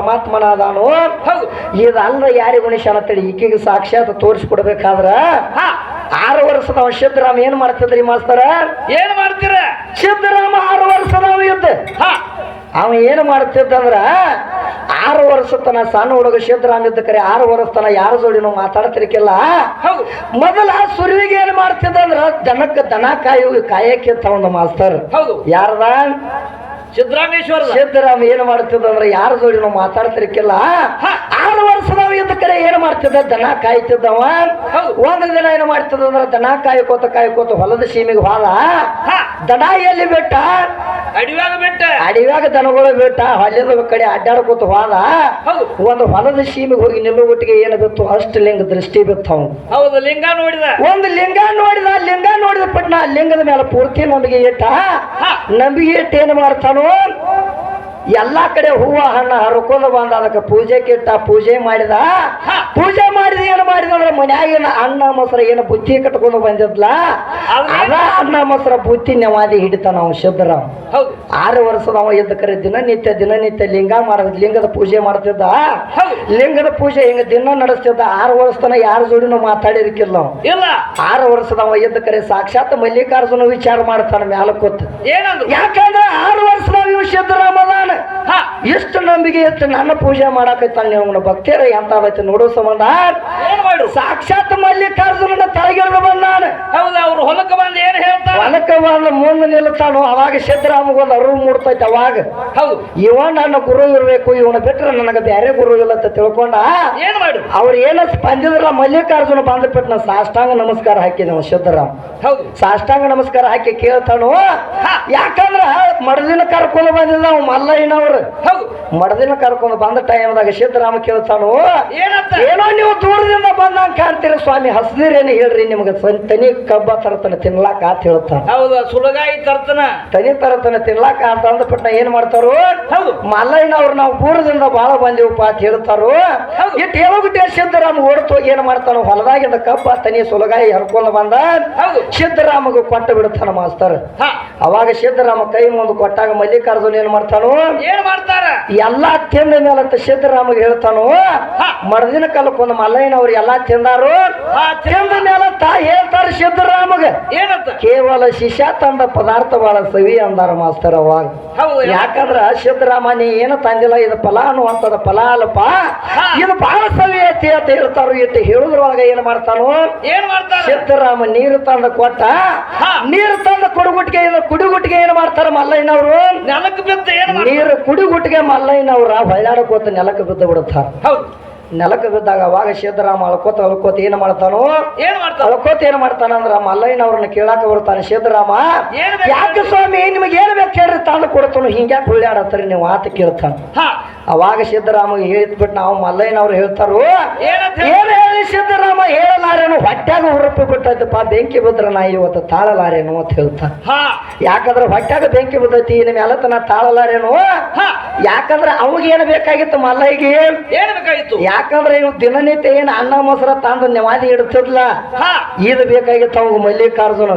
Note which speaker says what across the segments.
Speaker 1: ಪರಮಾತ್ಮನಾದಾನು
Speaker 2: ಹೌದು.
Speaker 1: ಇದಲ್ಲ ಯಾರಿಗೆ ಮನುಷ್ಯ ಅಂತೇಳಿ ಈಕೆಗೆ ಸಾಕ್ಷಾತ್ ತೋರಿಸ್ಕೊಡ್ಬೇಕಾದ್ರ
Speaker 2: ಹಾ.
Speaker 1: ಆರು ವರ್ಷದ ಸಿದ್ದರಾಮ ಏನ್ ಮಾಡ್ತಿದ್ರಿ ಮಾಸ್ತರ?
Speaker 2: ಏನ್ ಮಾಡ್ತೀರ?
Speaker 1: ಸಿದ್ದರಾಮ ಆರು ವರ್ಷದ ಇದ್ದ.
Speaker 2: ಹಾ.
Speaker 1: ಅವ ಏನ್ ಮಾಡ್ತಿದ್ದಂದ್ರ ಆರು ವರ್ಷ ತನ ಸಣ್ಣ ಹುಡುಗ ಸಿದ್ದರಾಮ ಇದ್ದ ಕರೆ ಆರು ವರ್ಷ ತನ ಯಾರ ಜೋಡಿನೂ ಮಾತಾಡ್ತಿರ್ಕಿಲ್ಲ
Speaker 2: ಹೌದು.
Speaker 1: ಮೊದಲ ಸುರುವಿಗೆ ಏನ್ ಮಾಡ್ತಿದ್ದಂದ್ರ ದನಕ್ಕ ದನ ಕಾಯು ಕಾಯಕ್ಕೆ ತಗೊಂಡ ಮಾಸ್ತರ್.
Speaker 2: ಹೌದು.
Speaker 1: ಯಾರದ?
Speaker 2: ಸಿದ್ದರಾಮೇಶ್ವರ
Speaker 1: ಸಿದ್ದರಾಮ ಏನು ಮಾಡ್ತಿದ್ದ ಅಂದ್ರೆ ಯಾರ ಜೋಡಿ ನಾವು ಮಾತಾಡ್ತಿರ್ಕಿಲ್ಲ. ಆರು ವರ್ಷದ ಇದ್ದ ಕಡೆ ಏನ್ ಮಾಡ್ತಿದ್ದ? ದನ ಕಾಯ್ತಿದ್ದವ. ಒಂದ್ ದಿನ ಏನು ಮಾಡ್ತಿದ್ದ ಅಂದ್ರೆ ದನ ಕಾಯ್ಕೋತ ಕಾಯ್ಕೋತ ಹೊಲದ ಸೀಮೆಗೆ ಹೋದ. ದನ ಎಲ್ಲಿ ಬಿಟ್ಟ?
Speaker 2: ಅಡಿವಾಗ ಬಿಟ್ಟ.
Speaker 1: ಅಡಿವಾಗ ದನಗಳು ಬಿಟ್ಟ ಹೊಲದ ಕಡೆ ಅಡ್ಡಾಡ್ಕೋತ ಹೋದ.
Speaker 2: ಹೌದು.
Speaker 1: ಒಂದು ಹೊಲದ ಸೀಮೆಗೆ ಹೋಗಿ ನಿಲ್ಲುಗುಟ್ಟಿಗೆ ಏನು ಬಿತ್ತು? ಅಷ್ಟು ಲಿಂಗ ದೃಷ್ಟಿ ಬಿತ್ತು ಅವನು.
Speaker 2: ಹೌದು ಲಿಂಗ ನೋಡಿದ.
Speaker 1: ಒಂದು ಲಿಂಗ ನೋಡಿದ ಲಿಂಗ ನೋಡಿದ ಪಟ್ನ ಲಿಂಗದ ಮೇಲೆ ಪೂರ್ತಿ ನಂಬಿಕೆ ಇಟ್ಟ.
Speaker 2: ಹಾ.
Speaker 1: ನಂಬಿಕೆ ಇಟ್ಟು ಏನು ಮಾಡ್ತಾನೋ? ಎಲ್ಲಾ ಕಡೆ ಹೂವ ಹಣ್ಣ ಹರಕೊಂಡು ಬಂದ ಅದಕ್ಕೆ ಪೂಜೆ ಕೆಟ್ಟ ಪೂಜೆ ಮಾಡಿದ. ಪೂಜೆ ಮಾಡಿದ ಏನು ಮಾಡಿದ ಅಂದ್ರೆ ಮನ್ಯಾಗಿನ ಅನ್ನ ಮೊಸರ ಏನು ಬುತ್ತಿ ಕಟ್ಕೊಂಡು ಬಂದಿದ್ಲ? ಅದ ಅನ್ನ ಮೊಸರ ಬುತ್ತಿ ನೆವಾದಿ ಹಿಡಿತಾನ ನಾವು
Speaker 2: ಶುದ್ಧರ
Speaker 1: ಆರು ವರ್ಷದ ಅವ ಎದ್ದ ಕರೆ ದಿನನಿತ್ಯ ದಿನನಿತ್ಯ ಲಿಂಗ ಮಾಡಿದ ಲಿಂಗದ ಪೂಜೆ ಮಾಡ್ತಿದ್ದ. ಲಿಂಗದ ಪೂಜೆ ಹಿಂಗ ದಿನ ನಡೆಸ್ತಿದ್ದ. ಆರು ವರ್ಷತನ ಯಾರ ಜೋಡಿನೂ ಮಾತಾಡಿರ್ಕಿಲ್ಲ
Speaker 2: ಇಲ್ಲ.
Speaker 1: ಆರು ವರ್ಷದವ ಎದ್ದ ಕರೆ ಸಾಕ್ಷಾತ್ ಮಲ್ಲಿಕಾರ್ಜುನ ವಿಚಾರ ಮಾಡ್ತಾನ ಮ್ಯಾಲ ಕೂತ್.
Speaker 2: ಏನಂದ್ರು?
Speaker 1: ಯಾಕಂದ್ರೆ ಆರು ವರ್ಷದವ ಇವ್ ಸಿದ್ದರಾಮದಾನ
Speaker 2: ಹಾ.
Speaker 1: ಎಷ್ಟು ನಂಬಿಕೆ ಎಷ್ಟು ನನ್ನ ಪೂಜೆ ಮಾಡಾಕೈತಾನ ನೀವು ಭಕ್ತಿಯರ ಎಂತ ಆಗೈತೆ ನೋಡೋ ಸಂಬಂಧ
Speaker 2: ಏನ್ ಮಾಡು?
Speaker 1: ಸಾಕ್ಷಾತ್ ಮಲ್ಲಿಕಾರ್ಜುನ ತಳಗಿಳಿದು ಬಂದಾನ
Speaker 2: ಹೌದು ಅವ್ರು ಹೊಲಕ್ಕೆ ಬಂದ ಏನ್ ಹೇಳ್ತಾರ?
Speaker 1: ಹೊಲಕ್ಕೆ ಬಂದ ಮುಂದೆ ನಿಲ್ತಾನು ಅವಾಗ ಸಿದ್ದರಾಮಗೊಂದು ಅರು ಮೂಡ್ತೈತೆ ಅವಾಗ.
Speaker 2: ಹೌದು.
Speaker 1: ಇವ ನನ್ನ ಗುರು ಇರಬೇಕು ಇವನ ಬಿಟ್ರೆ ನನಗೆ ಬೇರೆ ಗುರು ಇಲ್ಲ ಅಂತ ತಿಳ್ಕೊಂಡ?
Speaker 2: ಏನ್ ಮಾಡು?
Speaker 1: ಅವ್ರು ಏನ ಸ್ಪಂದಿದ್ರಲ್ಲ ಮಲ್ಲಿಕಾರ್ಜುನ ಬಂದ್ಬಿಟ್ಟು ನಾ ಸಾಷ್ಟಾಂಗ ನಮಸ್ಕಾರ ಹಾಕಿದವ ಸಿದ್ದರಾಮ್.
Speaker 2: ಹೌದು.
Speaker 1: ಸಾಷ್ಟಾಂಗ ನಮಸ್ಕಾರ ಹಾಕಿ ಕೇಳ್ತಾನು? ಯಾಕಂದ್ರ ಮಡದಿನ ಕರ್ಕೊಂಡು ಬಂದಿಲ್ಲ ಅವ್ ಮಲ್ಲಯ್ಯನವ್ರು.
Speaker 2: ಹೌದು.
Speaker 1: ಮಡದಿನ ಕರ್ಕೊಂಡು ಬಂದ ಟೈಮ್ದಾಗ ಸಿದ್ದರಾಮ ಕೇಳ್ತಾನು?
Speaker 2: ಏನಂತ?
Speaker 1: ಏನೋ ನೀವು ದೂರದಿಂದ ಬಂದಂಗೆ ಕಾಣ್ತೀರ ಸ್ವಾಮಿ ಹಸ್ದಿರೇನು ಹೇಳ್ರಿ ನಿಮ್ಗೆ ತನಿ ಕಬ್ಬ ತರತನ ತಿನ್ಲಾಕ ಅಂತ ಹೇಳ್ತಾರ.
Speaker 2: ಹೌದು ಸುಲಗಾಯಿ ತರ್ತನ.
Speaker 1: ತನಿ ತರತನ ತಿನ್ಲಾಕ ಅಂತ ಅಂದ್ಬಿಟ್ಟು ಏನ್ ಮಾಡ್ತಾರು?
Speaker 2: ಹೌದು.
Speaker 1: ಮಲ್ಲಯ್ಯನವ್ರು ನಾವು ದೂರದಿಂದ ಬಹಳ ಬಂದಿವಪ್ಪ ಅಂತ ಹೇಳ್ತಾರು. ಇಟ್ಟು ಹೇಳೋಗಿಟ್ಟೆ ಸಿದ್ದರಾಮ ಓಡ್ತೋಗಿ ಏನ್ ಮಾಡ್ತಾನ? ಹೊಲದಾಗಿಂದ ಕಬ್ಬ ತನಿ ಸುಲಗಾಯಿ ಹರ್ಕೊಂಡು ಬಂದ. ಸಿದ್ದರಾಮಗ ಕೊಟ್ಟು ಬಿಡ್ತಾನ ಮಾಸ್ತರ್. ಅವಾಗ ಸಿದ್ದರಾಮ ಕೈ ಮುಂದೆ ಕೊಟ್ಟಾಗ ಮಲ್ಲಿಕಾರ್ಜುನ ಏನ್ ಮಾಡ್ತಾನು?
Speaker 2: ಏನ್ ಮಾಡ್ತಾರ?
Speaker 1: ಎಲ್ಲಾ ತಿಂದ ಮೇಲಂತ ಸಿದ್ದರಾಮಗ ಹೇಳ್ತಾನು?
Speaker 2: ಹಾ.
Speaker 1: ಮರ್ದಿನ ಕಾಲಕ್ಕೊಂದು ಮಲ್ಲಯ್ಯನವ್ರು ಎಲ್ಲಾ ತಿಂದಾರು? ತಿಂದ ಮೇಲೆ ತಾ ಹೇಳ್ತಾರೆ ಸಿದ್ದರಾಮಗ
Speaker 2: ಏನಂತ?
Speaker 1: ಕೇವಲ ಶಿಷ್ಯ ತಂದ ಪದಾರ್ಥ ಬಹಳ ಸವಿ ಅಂದಾರ ಮಾಸ್ತರ್ ಅವಾಗ. ಯಾಕಂದ್ರ ಸಿದ್ದರಾಮ ನೀ ಏನು ತಂದಿಲ್ಲ ಇದು ಫಲ ಅನ್ನುವಂಥದ್ದು ಫಲ ಅಲ್ಲಪ್ಪ ಇದು ಬಹಳ ಸವಿ ಐತಿ ಅಂತ ಹೇಳ್ತಾರು ಇಟ್ಟು ಹೇಳುದ್ರೊಳಗ ಏನ್ ಮಾಡ್ತಾನು?
Speaker 2: ಏನ್ ಮಾಡ್ತಾರ?
Speaker 1: ಸಿದ್ದರಾಮ ನೀರು ತಂದ ಕೊಟ್ಟ. ನೀರು ತಂದ ಕುಡುಗುಟ್ಟಿಗೆ ಇದು ಕುಡುಗುಟ್ಟಿಗೆ ಏನ್ ಮಾಡ್ತಾರ ಮಲ್ಲಯ್ಯನವರು?
Speaker 2: ನೆಲಕ್ಕೆ ಬಿದ್ದ ಏನ್
Speaker 1: ನೀರು ಕುಡುಗುಟ್ಟಿಗೆ ಮಲ್ಲಯ್ಯನವ್ರ ಹೊಳ್ಳಾಡಕೋತ ನೆಲಕ್ಕೆ ಬಿದ್ದು ಬಿಡುತ್ತಾರ.
Speaker 2: ಹೌದು.
Speaker 1: ನೆಲಕ್ಕೆ ಬಿದ್ದಾಗ ಅವಾಗ ಸಿದ್ಧರಾಮ ಅಳ್ಕೋತ ಅಳ್ಕೋತ ಏನು ಮಾಡ್ತಾನೋ?
Speaker 2: ಏನ್ ಮಾಡ್ತಾನ?
Speaker 1: ಅಳ್ಕೋತ ಏನ್ ಮಾಡ್ತಾನ ಅಂದ್ರ ಮಲ್ಲಯ್ಯನವ್ರನ್ನ ಕೇಳಾಕ ಬರ್ತಾನೆ
Speaker 2: ಸಿದ್ಧರಾಮ
Speaker 1: ಯಾಕೆ ಸ್ವಾಮಿ ನಿಮಗೆ ಏನ್ ಬೇಕು ಹೇಳ್ರಿ ತಂದು ಕೊಡ್ತಾನು? ಹಿಂಗ್ಯಾಕೆ ಹುಳ್ಳಾಡತ್ತೀರಿ ನೀವು ಆತ ಕೇಳ್ತಾನ. ಅವಾಗ ಸಿದ್ದರಾಮಗೆ ಹೇಳಿದ್ಬಿಟ್ಟು ನಾವು ಮಲ್ಲಯ್ಯನವ್ರು ಹೇಳ್ತಾರೋ?
Speaker 2: ಏನು ಹೇಳಿ?
Speaker 1: ಏನ್ ಹೇಳಿ ಸಿದ್ದರಾಮ ಹೇಳಲಾರೇನು ಹೊಟ್ಟೆಗ ಹುರುಪು ಬಿಟ್ಟೈತಪ್ಪ ಬೆಂಕಿ ಬಿದ್ರ ನಾ ಇವತ್ತು ತಾಳಲಾರೇನು ಅಂತ ಹೇಳ್ತ.
Speaker 2: ಹಾ.
Speaker 1: ಯಾಕಂದ್ರೆ ಹೊಟ್ಟೆಗ ಬೆಂಕಿ ಬಿದ್ದೈತಿ ಇನ್ನು ಎಲ್ಲ ತನ ತಾಳಲಾರೇನು? ಯಾಕಂದ್ರೆ ಅವಾಗ ಏನ್ ಬೇಕಾಗಿತ್ತು ಮಲ್ಲಯ್ಯಗೆ
Speaker 2: ಏನು ಬೇಕಾಗಿತ್ತು?
Speaker 1: ಯಾಕಂದ್ರೆ ಇವ್ ದಿನನಿತ್ಯ ಏನ್ ಅನ್ನ ಮೊಸರ ತಂದು ನೆವಾದಿ
Speaker 2: ಇಡ್ತಿರ್ಲ
Speaker 1: ಇದು ಬೇಕಾಗಿತ್ತು ಅವಾಗ ಮಲ್ಲಿಕಾರ್ಜುನ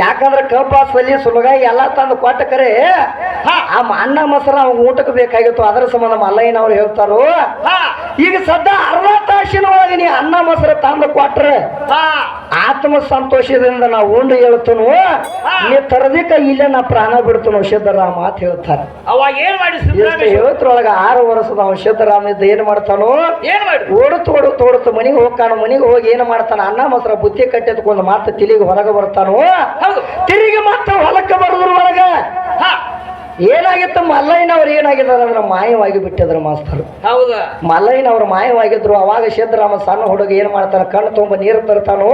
Speaker 1: ಯಾಕಂದ್ರೆ ಕಬ್ಬ ಸಲಿ ಸುಲಗಾಯಿ ಎಲ್ಲ ತಂದು ಕೊಟ್ಟ ಕರೆ
Speaker 2: ಹಾ.
Speaker 1: ಆ ಅನ್ನ ಮೊಸರ ಅವಾಗ ಊಟಕ್ಕೆ ಬೇಕಾಗಿತ್ತು ಅದರ ಸಂಬಂಧ ಮಲ್ಲಯ್ಯನವ್ರು ಹೇಳ್ತಾರೋ? ಈಗ ಸದ್ದ ಅರ್ಧ ತಾಸಿನ ಒಳಗೆ ನೀ ಅನ್ನ ಮೊಸರ ತಂದು ಕೊಟ್ರೆ ಆತ್ಮ ಸಂತೋಷದಿಂದ ನಾವು ಉಂಡು ಹೇಳ್ತನು ನೀ ತರದಿಕ್ಕ ಇಲ್ಲೇ ನಾ ಪ್ರಾಣ ಬಿಡ್ತನು ಸಿದ್ದರಾಮ ಅಂತ ಹೇಳ್ತಾರೆ.
Speaker 2: ಅವಾಗ ಏನ್ ಮಾಡಿ
Speaker 1: ಹೇಳ್ತ್ರೊಳಗ ಆರು ವರ್ಷದ ಅವ ಸಿದ್ದರಾಮ ಇದ್ದ ಏನ್ ಮಾಡ್ತಾನೋ?
Speaker 2: ಏನ್ ಮಾಡಿ?
Speaker 1: ಓಡುತ್ತ ಓಡುತ್ತ ಓಡುತ್ತ ಮನಿಗೆ ಹೋಗ್ತಾನ ಮನಿಗೆ ಹೋಗಿ ಏನ್ ಮಾಡ್ತಾನ ಅನ್ನ ಮೊಸರ ಬುತ್ತಿ ಕಟ್ಟಿದ್ಕೊಂಡು ಮತ್ತೆ ತಿಲಿಗೆ ಹೊರಗೆ ಬರ್ತಾನು? ತಿರುಗಿ ಮತ್ತೆ ಹೊಲಕ್ಕೆ ಬರೋದ್ರ ಒಳಗ
Speaker 2: ಹಾ.
Speaker 1: ಏನಾಗಿತ್ತು? ಮಲ್ಲಯ್ಯನವ್ರು ಏನಾಗಿದ್ದಾರೆ ಅಂದ್ರೆ ಮಾಯವಾಗಿ ಬಿಟ್ಟಿದ್ರು ಮಾಸ್ತರು.
Speaker 2: ಹೌದಾ?
Speaker 1: ಮಲ್ಲಯ್ಯನವ್ರು ಮಾಯವಾಗಿದ್ರು ಅವಾಗ ಸಿದ್ದರಾಮ ಸಣ್ಣ ಹುಡುಗ ಏನ್ ಮಾಡ್ತಾನೆ? ಕಣ್ಣು ತುಂಬ ನೀರು ತರ್ತಾನು.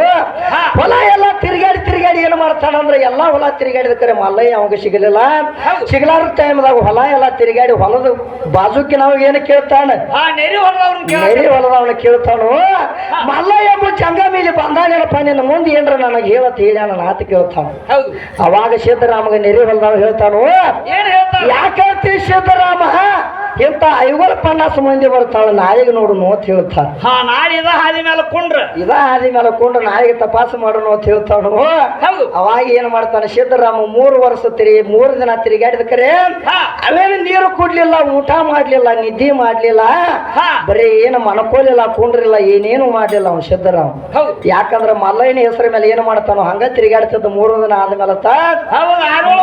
Speaker 1: ಹೊಲ ಎಲ್ಲ ತಿರುಗಾಡಿ ತಿರುಗಾಡಿ ಏನ್ ಮಾಡ್ತಾನ ಅಂದ್ರೆ ಎಲ್ಲಾ ಹೊಲ ತಿರುಗಾಡಿದ ಕರೆ ಮಲ್ಲಯ್ಯ ಅವಾಗ ಸಿಗಲಿಲ್ಲ. ಸಿಗಲಾರ ಟೈಮ್ದಾಗ ಹೊಲ ಎಲ್ಲ ತಿರುಗಾಡಿ ಹೊಲದ ಬಾಜುಕಿ ನಾವು ಏನು ಕೇಳ್ತಾನೆ?
Speaker 2: ನೆರೆ
Speaker 1: ನೆರಿ ಹೊಲದವನ ಕೇಳ್ತಾನು? ಮಲ್ಲಯ್ಯ ಚಂಗ ಮೇಲೆ ಬಂದಾನೇನಪ್ಪ? ನಿನ್ನ ಮುಂದೆ ಏನ್ರ ನನಗೆ ಹೇಳತ್ ಹೇಳ್ಯಾನ ಆತ ಕೇಳ್ತಾನ. ಅವಾಗ ಸಿದ್ದರಾಮಗ ನೆರಿ ಹೊಲದವ ಹೇಳ್ತಾನು? ಯಾಕಂತಿ ಸಿದ್ದರಾಮ ಇಂತ ಐವಲ್ ಪನ್ನಾಸ ಮಂದಿ ಬರ್ತಾಳ ನಾಯಿಗೆ ನೋಡುನು ಅಂತ ಹೇಳ್ತಾರ
Speaker 2: ಹಾ ನಾಳೆ ಇದ ಹಾದಿ ಮೇಲೆ ಕುಂಡ್ರ.
Speaker 1: ಇದ ಹಾದಿ ಮೇಲೆ ಕುಂಡ್ರ ನಾಯಿಗೆ ತಪಾಸು ಮಾಡೋನು ಅಂತ ಹೇಳ್ತಾಳು
Speaker 2: ಹೌದು.
Speaker 1: ಅವಾಗ ಏನ್ ಮಾಡ್ತಾನೆ ಸಿದ್ದರಾಮ ಮೂರು ವರ್ಷ ತಿರಿ ಮೂರು ದಿನ ತಿರುಗಾಡಿದ ಕರೆ ಅವೇನು ನೀರು ಕುಡ್ಲಿಲ್ಲ ಊಟ ಮಾಡ್ಲಿಲ್ಲ ನಿದ್ದೆ ಮಾಡ್ಲಿಲ್ಲ
Speaker 2: ಹಾ.
Speaker 1: ಬರೀ ಏನು ಮನಕೋಲಿಲ್ಲ ಕುಂಡ್ರಿಲ್ಲ ಏನೇನು ಮಾಡ್ಲಿಲ್ಲ ಅವ್ನು ಸಿದ್ದರಾಮ.
Speaker 2: ಹೌದು.
Speaker 1: ಯಾಕಂದ್ರ ಮಲ್ಲಯ್ಯನ ಹೆಸರ ಮೇಲೆ ಏನು ಮಾಡ್ತಾನೋ ಹಂಗ ತಿರುಗಾಡ್ತದ ಮೂರು ದಿನ ಆದ್ಮೇಲೆ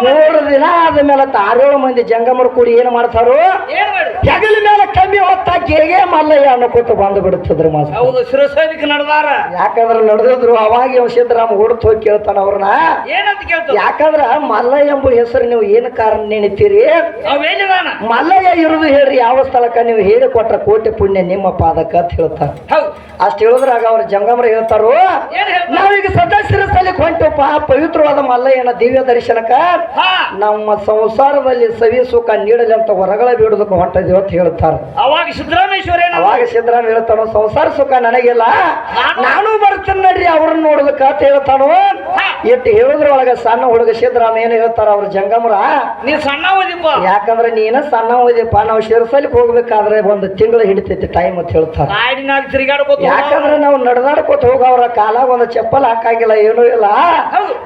Speaker 1: ಮೂರು ದಿನ ಆದ್ಮೇಲೆ ಆರೇಳು ಮಂದಿ ಜಂಗಮರು ಕೂಡಿ ಏನು ಮಾಡ್ತಾರೋ ಹೆಗಲ ಮೇಲೆ ಕಮ್ಮಿ ಹೊತ್ತ ಕೇಗೆ ಮಲ್ಲಯ್ಯ ಅನ್ನಕೋತ ಬಂದು ಬಿಡುತ್ತಿದ್ರು ಮಾಸ
Speaker 2: ಹೌದು ಶಿರಸೈನಿಕ ನಡೆದಾರ.
Speaker 1: ಯಾಕಂದ್ರೆ ನಡೆದಿದ್ರು ಅವಾಗ ಇವ್ ಸಿದ್ದರಾಮ ಹುಡುತ್ ಹೋಗಿ ಕೇಳ್ತಾನ ಅವ್ರನ್ನ.
Speaker 2: ಏನಂತ ಕೇಳ್ತಾರೆ
Speaker 1: ಯಾಕಂದ್ರ ಮಲ್ಲಯ್ಯ ಎಂಬ ಹೆಸರು ನೀವು ಏನು ಕಾರಣ ನೆನಿತೀರಿ? ಮಲ್ಲಯ್ಯ ಇರುದು ಹೇಳ್ರಿ ಯಾವ ಸ್ಥಳಕ್ಕ ನೀವು ಹೇಳಿ ಕೊಟ್ರ ಕೋಟಿ ಪುಣ್ಯ ನಿಮ್ಮ ಪಾದಕ ಅಂತ ಹೇಳ್ತಾರ. ಅಷ್ಟ್ ಹೇಳಿದ್ರಾಗ ಅವ್ರ ಜಂಗಮರ ಹೇಳ್ತಾರು? ನಾವೀಗ ಸದಾ ಸ್ಥಳಕ್ಕೆ ಹೊಂಟಪ್ಪ ಪವಿತ್ರವಾದ ಮಲ್ಲಯ್ಯನ ದಿವ್ಯ ದರ್ಶನಕ್ಕ. ನಮ್ಮ ಸಂಸಾರದಲ್ಲಿ ಸವಿ ಸುಖ ನೀಡಲಿ ಅಂತ ಹೊರಗಳ ಬಿಡುದಕ್ಕೆ ಹೊಂಟಿದೀವಿ ಅಂತ ಹೇಳ್ತಾರ.
Speaker 2: ಅವಾಗ ಸಿದ್ದರಾಮೇಶ್ವರ
Speaker 1: ಅವಾಗ ಸಿದ್ದರಾಮ ಹೇಳ್ತಾನೋ ಸಂಸಾರ ಸುಖ ನನಗಿಲ್ಲ.
Speaker 2: ನಾನು-
Speaker 1: ಬರ್ತೇನೆ ನಡ್ರಿ ಅವ್ರನ್ನ ನೋಡೋದಕ್ಕ ಅಂತ ಹೇಳ್ತಾನೋ. ಹೇಳಿದ್ರ ಒಳಗ ಸಣ್ಣ ಹುಡುಗ ಸಿದ್ದರಾಮ ಏನು ಹೇಳ್ತಾರ ಅವ್ರ ಜಂಗಮರ.
Speaker 2: ನೀ ಸಣ್ಣ ಓದಿಪ್ಪ
Speaker 1: ಯಾಕಂದ್ರೆ ನೀನ ಸಣ್ಣ ಓದಿಪ್ಪ ನಾವು ಶಿರಸಲ್ಲಿ ಹೋಗ್ಬೇಕಾದ್ರೆ ಒಂದು ತಿಂಗಳು ಹಿಡಿತೈತಿ ಟೈಮ್ ಅಂತ ಹೇಳ್ತಾರ. ಯಾಕಂದ್ರೆ ನಾವು ನಡ್ದಾಡ್ಕೋತ ಹೋಗವ್ರ ಕಾಲ ಒಂದು ಚಪ್ಪಲ್ ಹಾಕಾಗಿಲ್ಲ ಏನೂ ಇಲ್ಲ.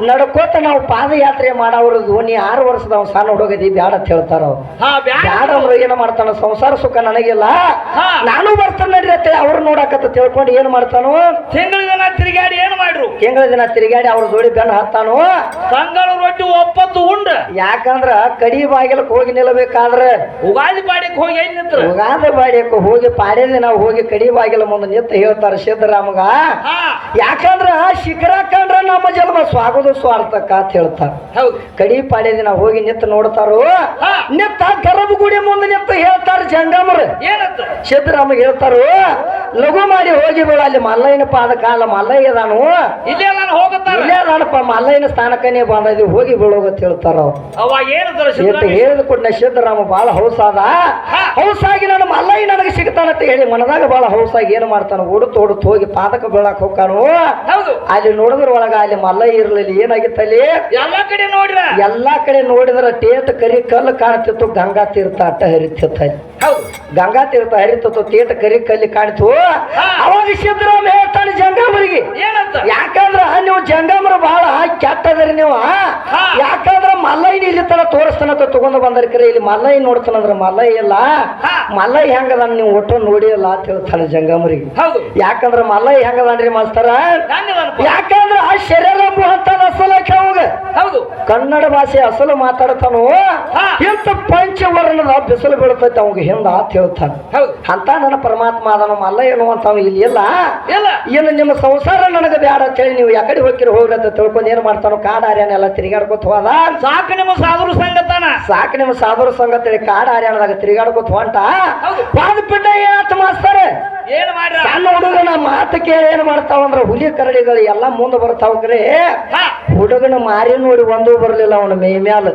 Speaker 1: ನಡ್ಕೋತ ನಾವು ಪಾದಯಾತ್ರೆ ಮಾಡೋರು ನೀ ಆರು ವರ್ಷದ ಸಣ್ಣ ಹುಡುಗದಿ ಬ್ಯಾಡ ಅಂತ ಹೇಳ್ತಾರ
Speaker 2: ಬ್ಯಾಡ.
Speaker 1: ಅವ್ರು ಏನ ಮಾಡ್ತಾನ ಸಂಸಾರ ಸುಖ ನನಗಿಲ್ಲ. ನಾನು ಬರ್ತಾನೆ ನಡ್ರಿ ಅಂತ ಅವ್ರು ನೋಡಕತ್ತ ತಿಳ್ಕೊಂಡು ಏನ್ ಮಾಡ್ತಾನು?
Speaker 2: ತಿಂಗಳ ದಿನ ತಿರುಗಾಡಿ ಏನ್ ಮಾಡ್ರು?
Speaker 1: ತಿಂಗಳ ದಿನ ತಿರುಗಾಡಿ ಅವ್ರ ಜೋಡಿ ಬೆನ್ನ ಹತ್ತಾನು?
Speaker 2: ತಂಗಳ ರೊಟ್ಟಿ ಒಪ್ಪತ್ತು ಉಂಡ.
Speaker 1: ಯಾಕಂದ್ರ ಕಡಿ ಬಾಗಿಲಕ್ಕೆ ಹೋಗಿ ನಿಲ್ಲಬೇಕಾದ್ರೆ.
Speaker 2: ಉಗಾದಿ ಬಾಡಿಕ್ ಹೋಗಿ ಏನ್ ನಿಂತ್ರ?
Speaker 1: ಉಗಾದಿ ಬಾಡಿಯಕ್ಕೆ ಹೋಗಿ ಪಾಡ್ಯದ ನಾವು ಹೋಗಿ ಕಡಿ ಬಾಗಿಲ ಮುಂದೆ ನಿಂತು ಹೇಳ್ತಾರ ಸಿದ್ದರಾಮಗ. ಯಾಕಂದ್ರ ಶಿಖರ ಕಂಡ್ರ ನಮ್ಮ ಜನ್ಮ ಸ್ವಾಗತ ಸ್ವಾರ್ಥಕ್ಕ ಅಂತ ಹೇಳ್ತಾರ. ಕಡಿ ಪಾಡ್ಯ ನಾವು ಹೋಗಿ ನಿಂತು ನೋಡ್ತಾರು?
Speaker 2: ನಿತ್ತ
Speaker 1: ಗರಬ ಗುಡಿ ಮುಂದೆ ನಿಂತು ಹೇಳ್ತಾರ ಜಂಗಮರು
Speaker 2: ಏನಂತ?
Speaker 1: ಹೇಳ್ತಾರು ಲಘು ಮಾಡಿ ಹೋಗಿ ಬಿಡ ಅಲ್ಲಿ ಮಲ್ಲಯ್ಯನ ಪಾದ ಕಾಲ ಮಲ್ಲಯ್ಯ ಅದಾನು.
Speaker 2: ಇಲ್ಲೇ ನಾನು ಹೋಗುತ್ತಾರ
Speaker 1: ಇಲ್ಲೇ ಅದಾನಪ್ಪ ಮಲ್ಲಯ್ಯನ ಸ್ಥಾನಕ್ಕನೇ ಬಂದಿದ್ವಿ ಹೋಗಿ ಬೀಳೋಗತ್ ಹೇಳ್ತಾರ ಅವ
Speaker 2: ಸಿದ್ದರಾಮೇಶ್ವರ
Speaker 1: ಹೇಳಿದ ಕೂಡಲೇ ಸಿದ್ದರಾಮ ಬಾಳ ಹೌಸಾದ. ಹೌಸಾಗಿ ನನ್ನ ಮಲ್ಲಯ್ಯ ನನಗೆ ಸಿಗ್ತಾನಂತ ಹೇಳಿ ಮನದಾಗ ಬಾಳ ಹೌಸಾಗಿ ಏನ್ ಮಾಡ್ತಾನ ಓಡುತ್ತ ಓಡುತ್ತ ಹೋಗಿ ಪಾದಕ ಬೀಳಕ್ ಹೋಗ್ತಾನು. ಅಲ್ಲಿ ನೋಡಿದ್ರ ಒಳಗ ಅಲ್ಲಿ ಮಲ್ಲಯ್ಯ ಇರ್ಲಿಲ್ಲ ಏನಾಗಿತ್ತಲ್ಲಿ
Speaker 2: ಎಲ್ಲಾ ಕಡೆ ನೋಡ್ರ.
Speaker 1: ಎಲ್ಲಾ ಕಡೆ ನೋಡಿದ್ರ ಟೇಟ್ ಕರಿ ಕಲ್ಲು ಕಾಣ್ತಿತ್ತು ಗಂಗಾ ತೀರ್ಥ ಅಟ್ಟ ಹರಿತಿತ್ತ ಅಲ್ಲಿ.
Speaker 2: ಹೌದು.
Speaker 1: ಗಂಗಾ ತೀರ್ಥ ಹರಿತೋ ತೀರ್ಥ ಕರಿ ಕಲ್ಲಿ ಕಾಣಿತು. ಅವಾಗ ಸಿದ್ದರಾಮ ಹೇಳ್ತಾನೆ ಜಂಗಾಮರಿಗೆ. ಯಾಕಂದ್ರ ನೀವು ಜಂಗಾಮರ ಬಹಳ ಕೆಟ್ಟದ್ರಿ ನೀವು. ಯಾಕಂದ್ರ ಮಲ್ಲಯ್ಯನ ಇಲ್ಲಿ ತರ ತೋರಿಸ್ತಾನ ತಗೊಂಡು ಬಂದರಿ ಕರೆ ಇಲ್ಲಿ ಮಲ್ಲಯ್ಯ ನೋಡ್ತಾನಂದ್ರ ಮಲ್ಲಯ್ಯ ಇಲ್ಲ.
Speaker 2: ಹಾ.
Speaker 1: ಮಲ್ಲಯ್ಯ ಹೆಂಗದ ನೀವು ಒಟ್ಟು ನೋಡಿಲ್ಲ ಅಂತ ಹೇಳ್ತಾನೆ ಜಂಗಾಮರಿಗೆ. ಯಾಕಂದ್ರ ಮಲ್ಲಯ್ಯ ಹೆಂಗದನ್ರಿ ಮಾಸ್ತರ?
Speaker 2: ಹೆಂಗದನಪ್ಪ
Speaker 1: ಆ ಶರೀರ ಅಂತ ಅಸಲಕ್ಕೆ ಅವಾಗ.
Speaker 2: ಹೌದು.
Speaker 1: ಕನ್ನಡ ಭಾಷೆ ಅಸಲು ಮಾತಾಡ್ತಾನೋ? ಇಂತ ಪಂಚವರ್ಣದ ಬಿಸಿಲು ಬೀಳ್ತೈತೆ ಅವಾಗ ಹಿಂದ ಅಂತ ಹೇಳ್ತಾನೆ. ಅಂತ ನನ್ನ ಪರಮಾತ್ಮ ಅದನ್ನು ಮಲ್ಲ ಅಂತ ಇಲ್ಲಿ ಇಲ್ಲ.
Speaker 2: ಇಲ್ಲ.
Speaker 1: ಇನ್ನು ನಿಮ್ಮ ಸಂಸಾರ ನನಗೆ ಬ್ಯಾಡ ಅಂತ ಹೇಳಿ ನೀವು ಯಾಕಡೆ ಹೋಗಿರೋ ಹೋಗ್ರಿ ಅಂತ ತಿಳ್ಕೊಂಡು ಏನ್ ಮಾಡ್ತಾನೋ ಕಾಡ ಎಲ್ಲ ತಿರುಗಾಡ್ಕೊತ ಹೋದ.
Speaker 2: ಸಾಕು ನಿಮ್ಮ ಸಾಧುರು ಸಂಗತನ.
Speaker 1: ಸಾಕು ನಿಮ್ಮ ಸಾಧುರ ಸಂಗತ ಕಾಡ ಆರ್ಯಾಣದಾಗ ತಿರುಗಾಡ್ಕೊತ ಹೊಂಟ. ಬಿಟ್ಟ ಏನಾತ ಮಾಸ್ತಾರೆ?
Speaker 2: ಏನ್ ಮಾಡ್ರ?
Speaker 1: ಸಣ್ಣ ಹುಡುಗನ ಮಾತು ಕೇಳಿ ಏನ್ ಮಾಡ್ತಾವಂದ್ರ ಹುಲಿ ಕರಡಿಗಳು ಎಲ್ಲ ಮುಂದೆ ಬರ್ತಾವ ಕರೆ.
Speaker 2: ಹಾ.
Speaker 1: ಹುಡುಗನ ಮಾರಿ ನೋಡಿ ಒಂದೂ ಬರ್ಲಿಲ್ಲ ಅವನ ಮೇ ಮ್ಯಾಲ.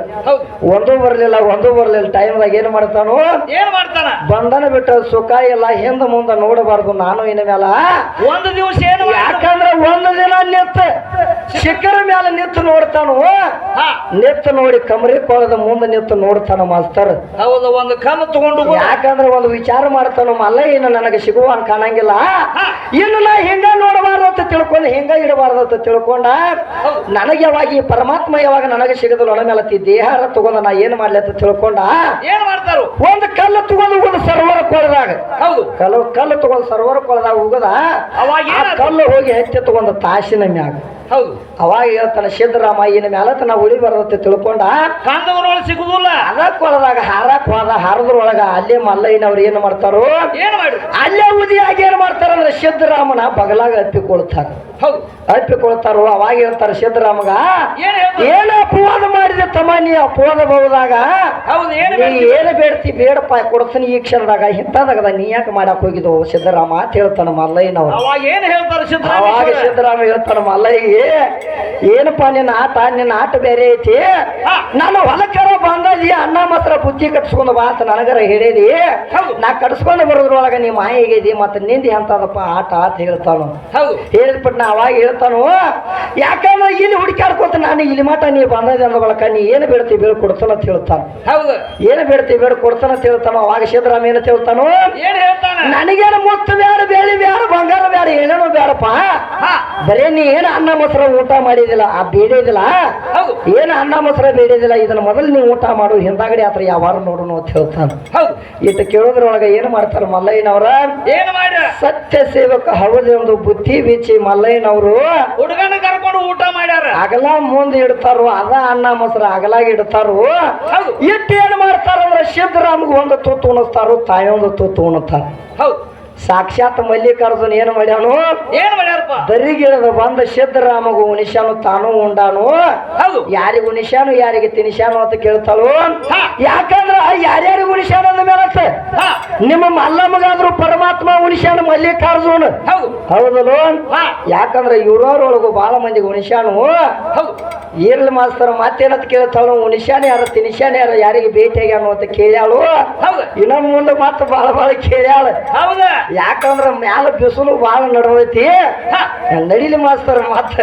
Speaker 1: ಒಂದೂ ಬರ್ಲಿಲ್ಲ ಒಂದೂ ಬರ್ಲಿಲ್ಲ. ಟೈಮ್ದಾಗ ಏನ್ ಮಾಡ್ತಾನೋ?
Speaker 2: ಏನ್ ಮಾಡ್ತಾನ?
Speaker 1: ಬಂಧನ ಬಿಟ್ಟ ಸುಖ ಎಲ್ಲ ಹಿಂದ ಮುಂದ ನೋಡಬಾರ್ದು ನಾನು ಇನ್ನ ಮ್ಯಾಲ.
Speaker 2: ಒಂದು ದಿವಸ ಏನು
Speaker 1: ಯಾಕಂದ್ರೆ ಒಂದು ದಿನ ನಿತ್ತ ಶಿಖರ ಮ್ಯಾಲ ನಿತ್ತು ನೋಡ್ತಾನು? ನಿತ್ತು ನೋಡಿ ಕಮರಿ ಕೊಳದ ಮುಂದೆ ನಿತ್ತು ನೋಡ್ತಾನ ಮಾಸ್ತರ್.
Speaker 2: ಹೌದು ಒಂದು ಕಣ್ಣು ತಗೊಂಡು ಯಾಕಂದ್ರೆ
Speaker 1: ಯಾಕಂದ್ರ ಒಂದು ವಿಚಾರ ಮಾಡ್ತಾನ? ಮಲ್ಲ ಏನು ನನಗೆ ಸಿಗುವ ಕಾಣಂಗಿಲ್ಲ. ಇನ್ನು ನಾ ಹಿಂಗ ನೋಡಬಾರ್ದು ಅಂತ ತಿಳ್ಕೊಂಡು ಹಿಂಗ ಇಡಬಾರ್ದು ಅಂತ ತಿಳ್ಕೊಂಡ ನನಗೆ ಯಾವಾಗ ಈ ಪರಮಾತ್ಮ ಯಾವಾಗ ನನಗೆ ಸಿಗದಲ್ಲ ನನ್ನ ಮೇಲೆ ತಿ ದೇಹಾರ ತಗೊಂಡ ನಾ ಏನ್ ಮಾಡ್ಲಿ ಅಂತ ತಿಳ್ಕೊಂಡ
Speaker 2: ಏನ್ ಮಾಡ್ತಾರು?
Speaker 1: ಒಂದು ಕಲ್ಲು ತಗೊಂಡು ಹೋಗುದು ಸರ್ವರ ಕೊಳದಾಗ.
Speaker 2: ಹೌದು.
Speaker 1: ಕಲ್ಲು ಕಲ್ಲು ತಗೊಂಡು ಸರೋವರ ಕೊಳದಾಗ ಹೋಗದ ಕಲ್ಲು ಹೋಗಿ ಹೆಚ್ಚೆ ತಗೊಂಡ ತಾಸಿನ ಮ್ಯಾಗ.
Speaker 2: ಹೌದು.
Speaker 1: ಅವಾಗ ಹೇಳ್ತಾನೆ ಸಿದ್ದರಾಮ ಇನ್ನು ಮ್ಯಾಲತ್ತ ನಾ ಉಳಿ ಬರ್ತೈತೆ ತಿಳ್ಕೊಂಡ
Speaker 2: ಕಂದವರೊಳಗೆ ಸಿಗುದಿಲ್ಲ.
Speaker 1: ಅದಕ್ಕೆ ಒಳದಾಗ ಹಾರಕ್ ಹೋದ ಹಾರದ್ರೊಳಗ ಅಲ್ಲೇ ಮಲ್ಲಯ್ಯನವ್ರು ಏನು ಮಾಡ್ತಾರೋ
Speaker 2: ಏನ್ ಮಾಡಿ
Speaker 1: ಅಲ್ಲೇ ಉದಿಯಾಗಿ ಏನ್ ಮಾಡ್ತಾರಂದ್ರೆ ಸಿದ್ದರಾಮನ ಬಗಲಾಗ ಅಪ್ಪಿಕೊಳ್ತಾರ.
Speaker 2: ಹೌದು.
Speaker 1: ಅಪ್ಪಿಕೊಳ್ತಾರೋ ಅವಾಗ ಹೇಳ್ತಾರ ಸಿದ್ದರಾಮಗ
Speaker 2: ಏನು
Speaker 1: ಅಪವಾದ ಮಾಡಿದೆ ತಮ್ಮ ನೀ ಅಪವಾದ ಬಹುದಾಗ
Speaker 2: ಹೌದು ಏನ್
Speaker 1: ಬೇಡ್ತಿ ಬೇಡಪ್ಪ ಕೊಡ್ತೀನಿ ಈ ಕ್ಷಣದಾಗ ಹಿಂತಾದಾಗ ನೀ ಯಾಕೆ ಮಾಡಕ್ ಹೋಗಿದ್ದು ಸಿದ್ದರಾಮ ಅಂತ ಹೇಳ್ತಾನ ಮಲ್ಲಯ್ಯನವ್ರು.
Speaker 2: ಅವಾಗ ಏನ್ ಹೇಳ್ತಾರ
Speaker 1: ಅವಾಗ
Speaker 2: ಸಿದ್ದರಾಮೇಶ್ವರ
Speaker 1: ಸಿದ್ದರಾಮ ಹೇಳ್ತಾನ ಮಲ್ಲಯ್ಯ ಏನಪ್ಪ ನಿನ್ನ ಆಟ ನಿನ್ನ ಆಟ ಬೇರೆ ಐತಿ. ನಾನು ಹೊಲಕ್ಕರ ಬಂದಲ್ಲಿ ಅನ್ನ ಮಾತ್ರ ಬುದ್ಧಿ ಕಟ್ಸ್ಕೊಂಡು ಬಾ ಅಂತ ನನಗರ ಹೇಳಿದಿ. ನಾ ಕಟ್ಸ್ಕೊಂಡು ಬರೋದ್ರೊಳಗ ನೀ ಹೇಗಿದಿ ಮತ್ತೆ ನಿಂದಿ ಅಂತದಪ್ಪ ಆಟ ಅಂತ ಹೇಳ್ತಾನು.
Speaker 2: ಹೌದು.
Speaker 1: ಹೇಳಿದ್ಬಿಟ್ಟು ನಾ ಅವಾಗ ಹೇಳ್ತಾನು ಯಾಕಂದ್ರೆ ಇಲ್ಲಿ ಹುಡುಕಾಡ್ಕೊತ ನಾನು ಇಲ್ಲಿ ಮಾತ ನೀ ಬಂದದ ಅಂದ ಬಳಕ ನೀ ಏನು ಬೇಡ್ತಿ ಬೇಡ ಕೊಡ್ತಾನ ಅಂತ ಹೇಳ್ತಾನ.
Speaker 2: ಹೌದು.
Speaker 1: ಏನು ಬೇಡ್ತಿ ಬೇಡ ಕೊಡ್ತಾನ ಅಂತ ಹೇಳ್ತಾನ ಅವಾಗ ಸಿದ್ದರಾಮ ಏನ ಹೇಳ್ತಾನು?
Speaker 2: ಏನ್ ಹೇಳ್ತಾನ?
Speaker 1: ನನಗೇನು ಮುತ್ತು ಬೇಡ ಬೇಳಿ ಬೇಡ ಬಂಗಾರ ಬೇಡ ಏನೇನೋ ಬೇಡಪ್ಪ ಬರೇ ನೀ ಏನು ಅನ್ನ ಮೊಸರ ಊಟ ಮಾಡಿದಿಲ್ಲ ಆ ಬೇಡಿದಿಲ್ಲ ಏನು ಅನ್ನ ಮೊಸರ ಬೇಡಿದಿಲ್ಲ ಇದನ್ನ ಮೊದಲು ನೀವು ಊಟ ಮಾಡು ಹಿಂದಾಗಡೆ ಆತ್ರ ಯಾವಾರು ನೋಡೋಣ ಅಂತ ಹೇಳ್ತಾನೆ. ಇಟ್ಟು ಕೇಳೋದ್ರೊಳಗ ಏನು ಮಾಡ್ತಾರೆ ಮಲ್ಲಯ್ಯನವರ?
Speaker 2: ಏನು ಮಾಡ್ರ?
Speaker 1: ಸತ್ಯ ಸೇವಕ ಹೌದು ಒಂದು ಬುದ್ಧಿ ಬೀಚಿ ಮಲ್ಲಯ್ಯನವರು.
Speaker 2: ಹುಡುಗನ ಕರ್ಕೊಂಡು ಊಟ ಮಾಡ್ಯಾರ.
Speaker 1: ಅಗಲ ಮುಂದೆ ಇಡ್ತಾರೋ ಅದ ಅನ್ನ ಮೊಸರ ಅಗಲಾಗಿ ಇಡ್ತಾರೋ. ಇಟ್ಟು ಏನು ಮಾಡ್ತಾರಂದ್ರೆ ಸಿದ್ದರಾಮ್ಗೆ ಒಂದು ತುತ್ತು ಉಣಿಸ್ತಾರೋ ತಾಯಿ ಒಂದು ತುತ್ತು ಉಣತಾರ.
Speaker 2: ಹೌದು.
Speaker 1: ಸಾಕ್ಷಾತ್ ಮಲ್ಲಿಕಾರ್ಜುನ್ ಏನು ಮಾಡ್ಯಾನು?
Speaker 2: ಏನ್ ಮಾಡ್ಯಾರಪ್ಪ?
Speaker 1: ದರಿಗಿಳದ ಬಂದ ಸಿದ್ದರಾಮಗೂ ಉನಿಶಾನು ತಾನು ಉಂಡಾನು?
Speaker 2: ಹೌದು.
Speaker 1: ಯಾರಿಗೂ ನಿಶಾನು ಯಾರಿಗೆ ತಿನಿಶಾನು ಅಂತ ಕೇಳ್ತಾಳು. ಯಾಕಂದ್ರ ಯಾರ್ಯಾರಿಗೂ ಉನಿಶಾನು ಅಂದ ಮೇಲತ್ತ
Speaker 2: ಹಾ.
Speaker 1: ನಿಮ್ಮ ಮಲ್ಲಮ್ಮಗಾದ್ರು ಪರಮಾತ್ಮ ಉನಿಶಾನು ಮಲ್ಲಿಕಾರ್ಜುನ್?
Speaker 2: ಹೌದು.
Speaker 1: ಹೌದಲ್ಲ? ಯಾಕಂದ್ರ ಇವರೊಳಗು ಬಹಳ ಮಂದಿಗೆ ಉನಿಶಾನು.
Speaker 2: ಹೌದು.
Speaker 1: ಇರ್ಲಿ ಮಾಸ್ತರ ಮತ್ತೇನಂತ ಕೇಳ್ತಾಳು ನಿಶಾನೆ ಯಾರ ನಿಶಾನೆ ಯಾರ ಯಾರಿಗೆ ಭೇಟಿಯಾಗ್ಯಾನು ಅಂತ ಕೇಳ್ಯಾಳು.
Speaker 2: ಹೌದು.
Speaker 1: ಇನ್ನೊಂದು ಮುಂದೆ ಮತ್ತೆ ಭಾಳ ಭಾಳ ಕೇಳ್ಯಾಳ.
Speaker 2: ಹೌದ.
Speaker 1: ಯಾಕಂದ್ರ ಮ್ಯಾಲ ಬಿಸಿಲು ಭಾಳ ನಡವೈತಿ
Speaker 2: ನಡೀಲಿ
Speaker 1: ನಡಿಲಿ ಮಾಸ್ತರ್ ಮತ್ತ